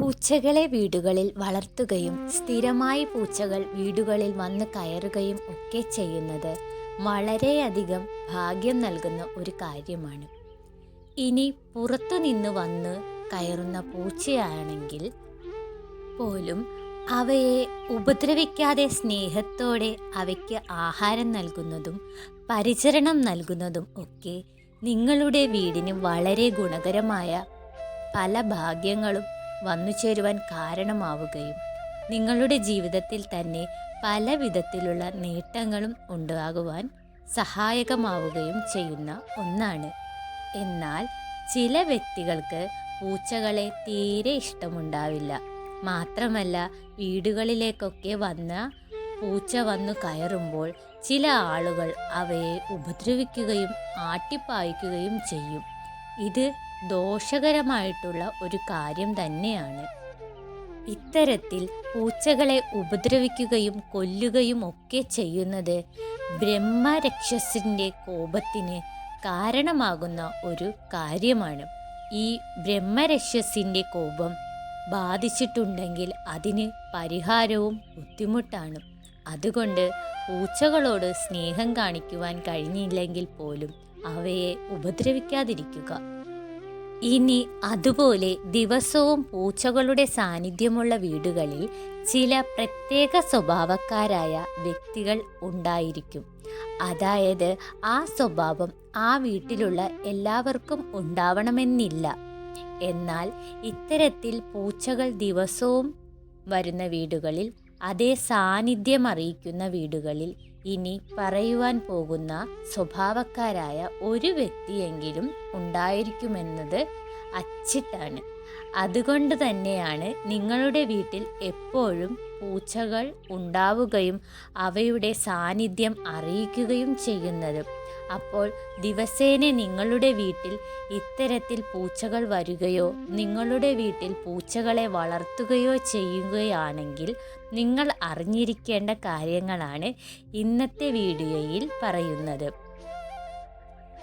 പൂച്ചകളെ വീടുകളിൽ വളർത്തുകയും സ്ഥിരമായി പൂച്ചകൾ വീടുകളിൽ വന്ന് കയറുകയും ഒക്കെ ചെയ്യുന്നത് വളരെയധികം ഭാഗ്യം നൽകുന്ന ഒരു കാര്യമാണ്. ഇനി പുറത്തു നിന്ന് വന്ന് കയറുന്ന പൂച്ചയാണെങ്കിൽ പോലും അവയെ ഉപദ്രവിക്കാതെ സ്നേഹത്തോടെ അവയ്ക്ക് ആഹാരം നൽകുന്നതും പരിചരണം നൽകുന്നതും ഒക്കെ നിങ്ങളുടെ വീടിന് വളരെ ഗുണകരമായ പല ഭാഗ്യങ്ങളും വന്നു ചേരുവാൻ കാരണമാവുകയും നിങ്ങളുടെ ജീവിതത്തിൽ തന്നെ പല വിധത്തിലുള്ള നേട്ടങ്ങളും ഉണ്ടാകുവാൻ സഹായകമാവുകയും ചെയ്യുന്ന ഒന്നാണ്. എന്നാൽ ചില വ്യക്തികൾക്ക് പൂച്ചകളെ തീരെ ഇഷ്ടമുണ്ടാവില്ല. മാത്രമല്ല വീടുകളിലേക്കൊക്കെ വന്ന പൂച്ച വന്നു കയറുമ്പോൾ ചില ആളുകൾ അവയെ ഉപദ്രവിക്കുകയും ആട്ടിപ്പായിക്കുകയും ചെയ്യും. ഇത് ദോഷകരമായിട്ടുള്ള ഒരു കാര്യം തന്നെയാണ്. ഇത്തരത്തിൽ പൂച്ചകളെ ഉപദ്രവിക്കുകയും കൊല്ലുകയും ഒക്കെ ചെയ്യുന്നത് ബ്രഹ്മരക്ഷസിന്റെ കോപത്തിന് കാരണമാകുന്ന ഒരു കാര്യമാണ്. ഈ ബ്രഹ്മരക്ഷസിന്റെ കോപം ബാധിച്ചിട്ടുണ്ടെങ്കിൽ അതിന് പരിഹാരവും ബുദ്ധിമുട്ടാണ്. അതുകൊണ്ട് പൂച്ചകളോട് സ്നേഹം കാണിക്കുവാൻ കഴിഞ്ഞില്ലെങ്കിൽ പോലും അവയെ ഉപദ്രവിക്കാതിരിക്കുക. ഇനി അതുപോലെ ദിവസവും പൂച്ചകളുടെ സാന്നിധ്യമുള്ള വീടുകളിൽ ചില പ്രത്യേക സ്വഭാവക്കാരായ വ്യക്തികൾ ഉണ്ടായിരിക്കും. അതായത് ആ സ്വഭാവം ആ വീട്ടിലുള്ള എല്ലാവർക്കും ഉണ്ടാവണമെന്നില്ല. എന്നാൽ ഇത്തരത്തിൽ പൂച്ചകൾ ദിവസവും വരുന്ന വീടുകളിൽ അതേ സാന്നിധ്യം അറിയിക്കുന്ന വീടുകളിൽ ഇനി പറയുവാൻ പോകുന്ന സ്വഭാവക്കാരായ ഒരു വ്യക്തിയെങ്കിലും ഉണ്ടായിരിക്കുമെന്നത് അച്ചിട്ടാണ്. അതുകൊണ്ട് തന്നെയാണ് നിങ്ങളുടെ വീട്ടിൽ എപ്പോഴും പൂച്ചകൾ ഉണ്ടാവുകയും അവയുടെ സാന്നിധ്യം അറിയിക്കുകയും ചെയ്യുന്നത്. അപ്പോൾ ദിവസേന നിങ്ങളുടെ വീട്ടിൽ ഇത്തരത്തിൽ പൂച്ചകൾ വരികയോ നിങ്ങളുടെ വീട്ടിൽ പൂച്ചകളെ വളർത്തുകയോ ചെയ്യുകയാണെങ്കിൽ നിങ്ങൾ അറിഞ്ഞിരിക്കേണ്ട കാര്യങ്ങളാണ് ഇന്നത്തെ വീഡിയോയിൽ പറയുന്നത്.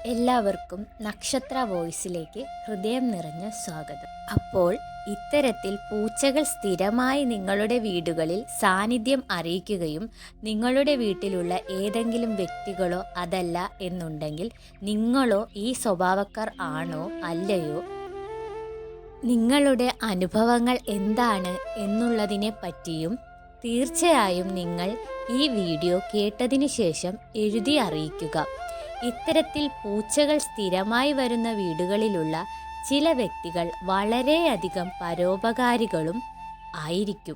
എല്ലാവർക്കും നക്ഷത്ര വോയിസിലേക്ക് ഹൃദയം നിറഞ്ഞ സ്വാഗതം. അപ്പോൾ ഇത്തരത്തിൽ പൂച്ചകൾ സ്ഥിരമായി നിങ്ങളുടെ വീടുകളിൽ സാന്നിധ്യം അറിയിക്കുകയും നിങ്ങളുടെ വീട്ടിലുള്ള ഏതെങ്കിലും വ്യക്തികളോ അതല്ല എന്നുണ്ടെങ്കിൽ നിങ്ങളോ ഈ സ്വഭാവക്കാർ ആണോ അല്ലയോ? നിങ്ങളുടെ അനുഭവങ്ങൾ എന്താണ് എന്നുള്ളതിനെ പറ്റിയും തീർച്ചയായും നിങ്ങൾ ഈ വീഡിയോ കേട്ടതിനു ശേഷം എഴുതി അറിയിക്കുക. ഇത്തരത്തിൽ പൂച്ചകൾ സ്ഥിരമായി വരുന്ന വീടുകളിലുള്ള ചില വ്യക്തികൾ വളരെയധികം പരോപകാരികളും ആയിരിക്കും.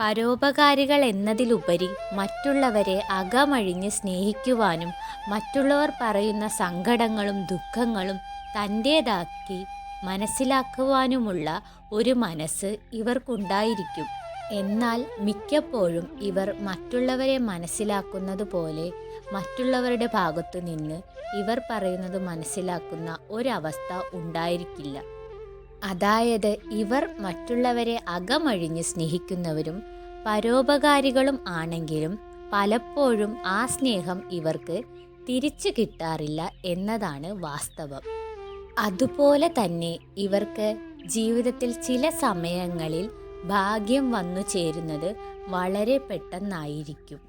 പരോപകാരികൾ എന്നതിലുപരി മറ്റുള്ളവരെ അകമഴിഞ്ഞ് സ്നേഹിക്കുവാനും മറ്റുള്ളവർ പറയുന്ന സങ്കടങ്ങളും ദുഃഖങ്ങളും തന്റേതാക്കി മനസ്സിലാക്കുവാനുമുള്ള ഒരു മനസ്സ് ഇവർക്കുണ്ടായിരിക്കും. എന്നാൽ മിക്കപ്പോഴും ഇവർ മറ്റുള്ളവരെ മനസ്സിലാക്കുന്നത് പോലെ മറ്റുള്ളവരുടെ ഭാഗത്തു നിന്ന് ഇവർ പറയുന്നത് മനസ്സിലാക്കുന്ന ഒരവസ്ഥ ഉണ്ടായിരിക്കില്ല. അതായത് ഇവർ മറ്റുള്ളവരെ അകമഴിഞ്ഞ് സ്നേഹിക്കുന്നവരും പരോപകാരികളും ആണെങ്കിലും പലപ്പോഴും ആ സ്നേഹം ഇവർക്ക് തിരിച്ചു കിട്ടാറില്ല എന്നതാണ് വാസ്തവം. അതുപോലെ തന്നെ ഇവർക്ക് ജീവിതത്തിൽ ചില സമയങ്ങളിൽ ഭാഗ്യം വന്നു ചേരുന്നത് വളരെ പെട്ടെന്നായിരിക്കും.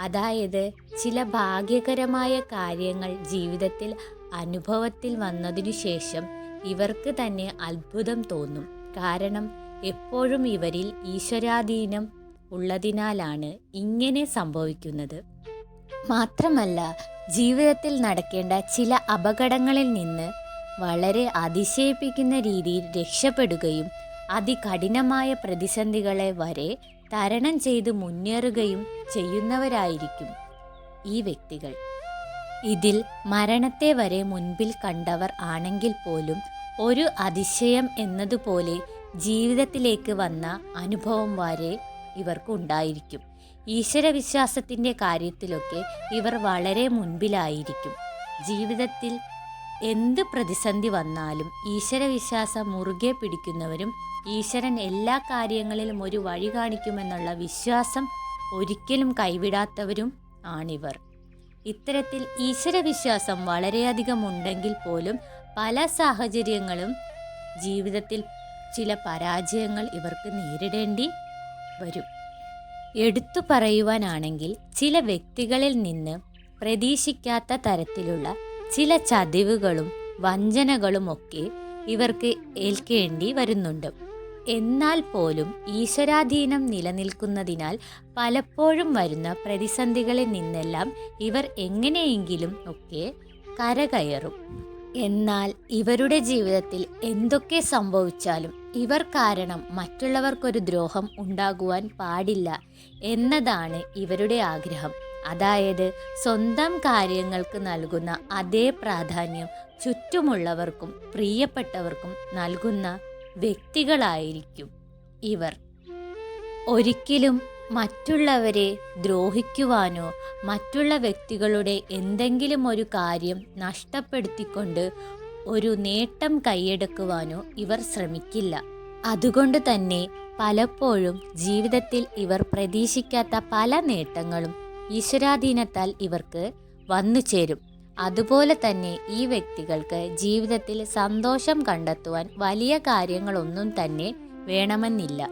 അതായത് ചില ഭാഗ്യകരമായ കാര്യങ്ങൾ ജീവിതത്തിൽ അനുഭവത്തിൽ വന്നതിനു ശേഷം ഇവർക്ക് തന്നെ അത്ഭുതം തോന്നും. കാരണം എപ്പോഴും ഇവരിൽ ഈശ്വരാധീനം ഉള്ളതിനാലാണ് ഇങ്ങനെ സംഭവിക്കുന്നത്. മാത്രമല്ല ജീവിതത്തിൽ നടക്കേണ്ട ചില അപകടങ്ങളിൽ നിന്ന് വളരെ അതിശയിപ്പിക്കുന്ന രീതിയിൽ രക്ഷപ്പെടുകയും അതികഠിനമായ പ്രതിസന്ധികളെ വരെ തരണം ചെയ്ത് മുന്നേറുകയും ചെയ്യുന്നവരായിരിക്കും ഈ വ്യക്തികൾ. ഇതിൽ മരണത്തെ വരെ മുൻപിൽ കണ്ടവർ ആണെങ്കിൽ പോലും ഒരു അതിശയം എന്നതുപോലെ ജീവിതത്തിലേക്ക് വന്ന അനുഭവം വരെ ഇവർക്കുണ്ടായിരിക്കും. ഈശ്വരവിശ്വാസത്തിന്റെ കാര്യത്തിലൊക്കെ ഇവർ വളരെ മുൻപിലായിരിക്കും. ജീവിതത്തിൽ എന്ത് പ്രതിസന്ധി വന്നാലും ഈശ്വരവിശ്വാസം മുറുകെ പിടിക്കുന്നവരും ഈശ്വരൻ എല്ലാ കാര്യങ്ങളിലും ഒരു വഴി കാണിക്കുമെന്നുള്ള വിശ്വാസം ഒരിക്കലും കൈവിടാത്തവരും ആണിവർ. ഇത്തരത്തിൽ ഈശ്വരവിശ്വാസം വളരെയധികം ഉണ്ടെങ്കിൽ പോലും പല സാഹചര്യങ്ങളും ജീവിതത്തിൽ ചില പരാജയങ്ങൾ ഇവർക്ക് നേരിടേണ്ടി വരും. എടുത്തു പറയുവാനാണെങ്കിൽ ചില വ്യക്തികളിൽ നിന്ന് പ്രതീക്ഷിക്കാത്ത തരത്തിലുള്ള ചില ചതിവുകളും വഞ്ചനകളുമൊക്കെ ഇവർക്ക് ഏൽക്കേണ്ടി വരുന്നുണ്ട്. എന്നാൽ പോലും ഈശ്വരാധീനം നിലനിൽക്കുന്നതിനാൽ പലപ്പോഴും വരുന്ന പ്രതിസന്ധികളിൽ നിന്നെല്ലാം ഇവർ എങ്ങനെയെങ്കിലും ഒക്കെ കരകയറും. എന്നാൽ ഇവരുടെ ജീവിതത്തിൽ എന്തൊക്കെ സംഭവിച്ചാലും ഇവർ കാരണം മറ്റുള്ളവർക്കൊരു ദ്രോഹം ഉണ്ടാകുവാൻ പാടില്ല എന്നതാണ് ഇവരുടെ ആഗ്രഹം. അതായത് സ്വന്തം കാര്യങ്ങൾക്ക് നൽകുന്ന അതേ പ്രാധാന്യം ചുറ്റുമുള്ളവർക്കും പ്രിയപ്പെട്ടവർക്കും നൽകുന്ന വ്യക്തികളായിരിക്കും ഇവർ. ഒരിക്കലും മറ്റുള്ളവരെ ദ്രോഹിക്കുവാനോ മറ്റുള്ള വ്യക്തികളുടെ എന്തെങ്കിലും ഒരു കാര്യം നഷ്ടപ്പെടുത്തിക്കൊണ്ട് ഒരു നേട്ടം കൈയെടുക്കുവാനോ ഇവർ ശ്രമിക്കില്ല. അതുകൊണ്ട് തന്നെ പലപ്പോഴും ജീവിതത്തിൽ ഇവർ പ്രതീക്ഷിക്കാത്ത പല നേട്ടങ്ങളും ഈശ്വരാധീനത്താൽ ഇവർക്ക് വന്നു ചേരും. അതുപോലെ തന്നെ ഈ വ്യക്തികൾക്ക് ജീവിതത്തിൽ സന്തോഷം കണ്ടെത്തുവാൻ വലിയ കാര്യങ്ങളൊന്നും തന്നെ വേണമെന്നില്ല.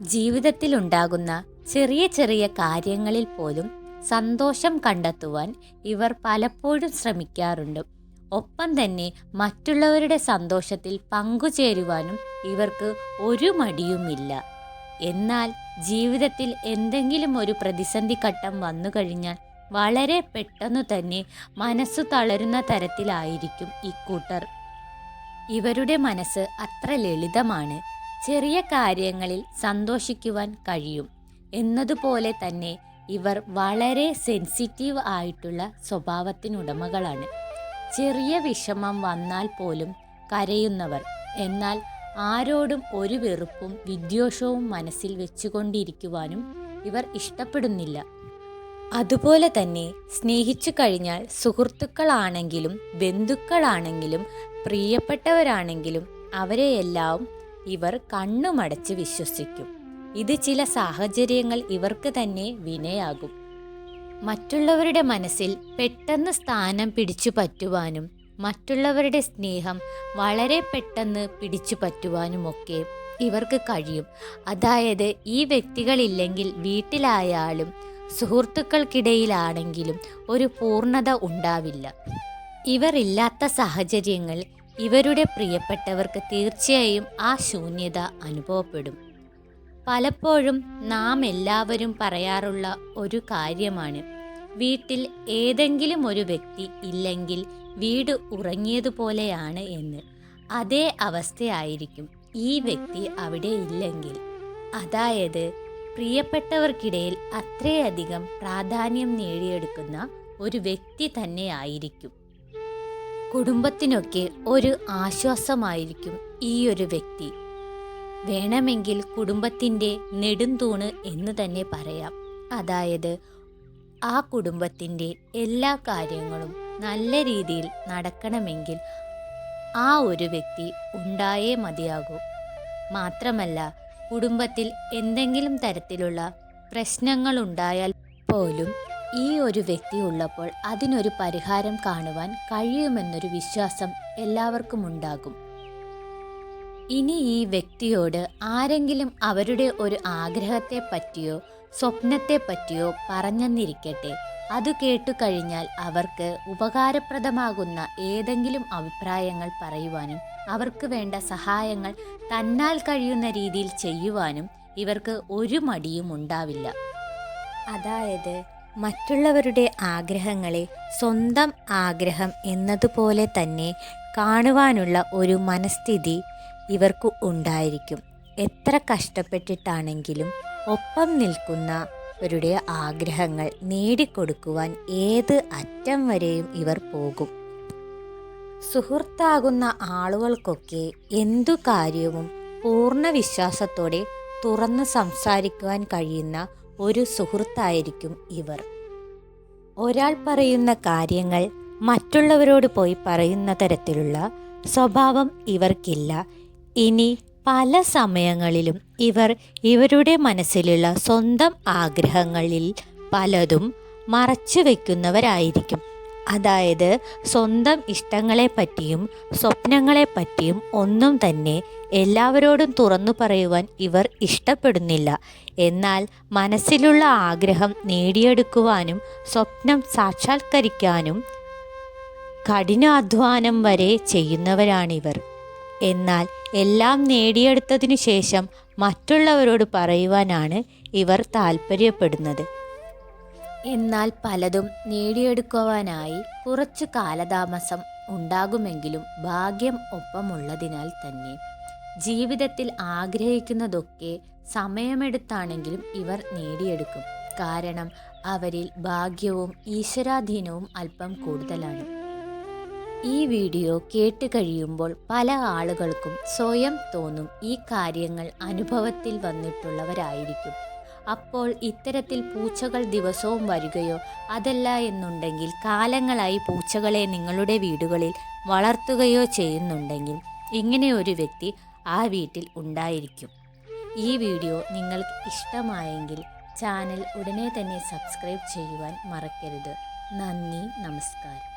ജീവിതത്തിൽ ഉണ്ടാകുന്ന ചെറിയ ചെറിയ കാര്യങ്ങളിൽ പോലും സന്തോഷം കണ്ടെത്തുവാൻ ഇവർ പലപ്പോഴും ശ്രമിക്കാറുണ്ട്. ഒപ്പം തന്നെ മറ്റുള്ളവരുടെ സന്തോഷത്തിൽ പങ്കുചേരുവാനും ഇവർക്ക് ഒരു മടിയുമില്ല. എന്നാൽ ജീവിതത്തിൽ എന്തെങ്കിലും ഒരു പ്രതിസന്ധി ഘട്ടം വന്നു കഴിഞ്ഞാൽ വളരെ പെട്ടെന്ന് തന്നെ മനസ്സ് തളരുന്ന തരത്തിലായിരിക്കും ഇക്കൂട്ടർ ഇവരുടെ മനസ്സ് അത്ര ലളിതമാണ്. ചെറിയ കാര്യങ്ങളിൽ സന്തോഷിക്കുവാൻ കഴിയും. എന്നതുപോലെ തന്നെ ഇവർ വളരെ സെൻസിറ്റീവ് ആയിട്ടുള്ള സ്വഭാവത്തിനുടമകളാണ്. ചെറിയ വിഷമം വന്നാൽ പോലും കരയുന്നവർ എന്നാൽ ആരോടും ഒരു വെറുപ്പും വിദ്വേഷവും മനസ്സിൽ വെച്ചുകൊണ്ടിരിക്കുവാനും ഇവർ ഇഷ്ടപ്പെടുന്നില്ല. അതുപോലെ തന്നെ സ്നേഹിച്ചു കഴിഞ്ഞാൽ സുഹൃത്തുക്കളാണെങ്കിലും ബന്ധുക്കളാണെങ്കിലും പ്രിയപ്പെട്ടവരാണെങ്കിലും അവരെയെല്ലാം ഇവർ കണ്ണുമടച്ച് വിശ്വസിക്കും. ഇത് ചില സാഹചര്യങ്ങൾ ഇവർക്ക് തന്നെ വിനയാകും. മറ്റുള്ളവരുടെ മനസ്സിൽ പെട്ടെന്ന് സ്ഥാനം പിടിച്ചു പറ്റുവാനും മറ്റുള്ളവരുടെ സ്നേഹം വളരെ പെട്ടെന്ന് പിടിച്ചു പറ്റുവാനുമൊക്കെ ഇവർക്ക് കഴിയും. അതായത് ഈ വ്യക്തികളില്ലെങ്കിൽ വീട്ടിലായാലും സുഹൃത്തുക്കൾക്കിടയിലാണെങ്കിലും ഒരു പൂർണത ഉണ്ടാവില്ല. ഇവരില്ലാത്ത സാഹചര്യങ്ങൾ ഇവരുടെ പ്രിയപ്പെട്ടവർക്ക് തീർച്ചയായും ആ ശൂന്യത അനുഭവപ്പെടും. പലപ്പോഴും നാം എല്ലാവരും പറയാറുള്ള ഒരു കാര്യമാണ് വീട്ടിൽ ഏതെങ്കിലും ഒരു വ്യക്തി ഇല്ലെങ്കിൽ വീട് ഉറങ്ങിയതുപോലെയാണ് എന്ന്. അതേ അവസ്ഥയായിരിക്കും ഈ വ്യക്തി അവിടെ ഇല്ലെങ്കിൽ. അതായത് പ്രിയപ്പെട്ടവർക്കിടയിൽ അത്രയധികം പ്രാധാന്യം നേടിയെടുക്കുന്ന ഒരു വ്യക്തി തന്നെയായിരിക്കും കുടുംബത്തിനൊക്കെ ഒരു ആശ്വാസമായിരിക്കും ഈ ഒരു വ്യക്തി. വേണമെങ്കിൽ കുടുംബത്തിന്റെ നെടുംതൂണ് എന്ന് തന്നെ പറയാം. അതായത് ആ കുടുംബത്തിന്റെ എല്ലാ കാര്യങ്ങളും നല്ല രീതിയിൽ നടക്കണമെങ്കിൽ ആ ഒരു വ്യക്തി ഉണ്ടായേ മതിയാകൂ. മാത്രമല്ല കുടുംബത്തിൽ എന്തെങ്കിലും തരത്തിലുള്ള പ്രശ്നങ്ങളുണ്ടായാൽ പോലും ഈ ഒരു വ്യക്തി ഉള്ളപ്പോൾ അതിനൊരു പരിഹാരം കാണുവാൻ കഴിയുമെന്നൊരു വിശ്വാസം എല്ലാവർക്കും ഉണ്ടാകും. ഇനി ഈ വ്യക്തിയോട് ആരെങ്കിലും അവരുടെ ഒരു ആഗ്രഹത്തെ പറ്റിയോ സ്വപ്നത്തെ പറ്റിയോ പറഞ്ഞെന്നിരിക്കട്ടെ. അത് കേട്ടു കഴിഞ്ഞാൽ അവർക്ക് ഉപകാരപ്രദമാകുന്ന ഏതെങ്കിലും അഭിപ്രായങ്ങൾ പറയുവാനും അവർക്ക് വേണ്ട സഹായങ്ങൾ തന്നാൽ കഴിയുന്ന രീതിയിൽ ചെയ്യുവാനും ഇവർക്ക് ഒരു മടിയും ഉണ്ടാവില്ല. അതായത് മറ്റുള്ളവരുടെ ആഗ്രഹങ്ങളെ സ്വന്തം ആഗ്രഹം എന്നതുപോലെ തന്നെ കാണുവാനുള്ള ഒരു മനസ്ഥിതി ഇവർക്ക് ഉണ്ടായിരിക്കും. എത്ര കഷ്ടപ്പെട്ടിട്ടാണെങ്കിലും ഒപ്പം നിൽക്കുന്നവരുടെ ആഗ്രഹങ്ങൾ നേടിക്കൊടുക്കുവാൻ ഏത് അറ്റം വരെയും ഇവർ പോകും. സുഹൃത്താകുന്ന ആളുകൾക്കൊക്കെ എന്തു കാര്യവും പൂർണ വിശ്വാസത്തോടെ തുറന്ന് സംസാരിക്കുവാൻ കഴിയുന്ന ഒരു സുഹൃത്തായിരിക്കും ഇവർ. ഒരാൾ പറയുന്ന കാര്യങ്ങൾ മറ്റുള്ളവരോട് പോയി പറയുന്ന തരത്തിലുള്ള സ്വഭാവം ഇവർക്കില്ല. ഇനി പല സമയങ്ങളിലും ഇവർ ഇവരുടെ മനസ്സിലുള്ള സ്വന്തം ആഗ്രഹങ്ങളിൽ പലതും മറച്ചു വയ്ക്കുന്നവരായിരിക്കും അതായത് സ്വന്തം ഇഷ്ടങ്ങളെപ്പറ്റിയും സ്വപ്നങ്ങളെപ്പറ്റിയും ഒന്നും തന്നെ എല്ലാവരോടും തുറന്നു പറയുവാൻ ഇവർ ഇഷ്ടപ്പെടുന്നില്ല. എന്നാൽ മനസ്സിലുള്ള ആഗ്രഹം നേടിയെടുക്കുവാനും സ്വപ്നം സാക്ഷാത്കരിക്കാനും കഠിനാധ്വാനം വരെ ചെയ്യുന്നവരാണിവർ. എന്നാൽ എല്ലാം നേടിയെടുത്തതിനു ശേഷം മറ്റുള്ളവരോട് പറയുവാനാണ് ഇവർ താല്പര്യപ്പെടുന്നത് എന്നാൽ പലതും നേടിയെടുക്കുവാനായി കുറച്ച് കാലതാമസം ഉണ്ടാകുമെങ്കിലും ഭാഗ്യം ഒപ്പമുള്ളതിനാൽ തന്നെ. ജീവിതത്തിൽ ആഗ്രഹിക്കുന്നതൊക്കെ സമയമെടുത്താണെങ്കിലും ഇവർ നേടിയെടുക്കും. കാരണം അവരിൽ ഭാഗ്യവും ഈശ്വരാധീനവും അല്പം കൂടുതലാണ്. ഈ വീഡിയോ കേട്ട് കഴിയുമ്പോൾ പല ആളുകൾക്കും സ്വയം തോന്നും ഈ കാര്യങ്ങൾ അനുഭവത്തിൽ വന്നിട്ടുള്ളവരായിരിക്കും. അപ്പോൾ ഇത്തരത്തിൽ പൂച്ചകൾ ദിവസവും വരികയോ അതല്ല എന്നുണ്ടെങ്കിൽ കാലങ്ങളായി പൂച്ചകളെ നിങ്ങളുടെ വീടുകളിൽ വളർത്തുകയോ ചെയ്യുന്നുണ്ടെങ്കിൽ ഇങ്ങനെ ഒരു വ്യക്തി ആ വീട്ടിൽ ഉണ്ടായിരിക്കും. ഈ വീഡിയോ നിങ്ങൾക്ക് ഇഷ്ടമായെങ്കിൽ ചാനൽ ഉടനെ തന്നെ സബ്സ്ക്രൈബ് ചെയ്യുവാൻ മറക്കരുത്. നന്ദി നമസ്കാരം.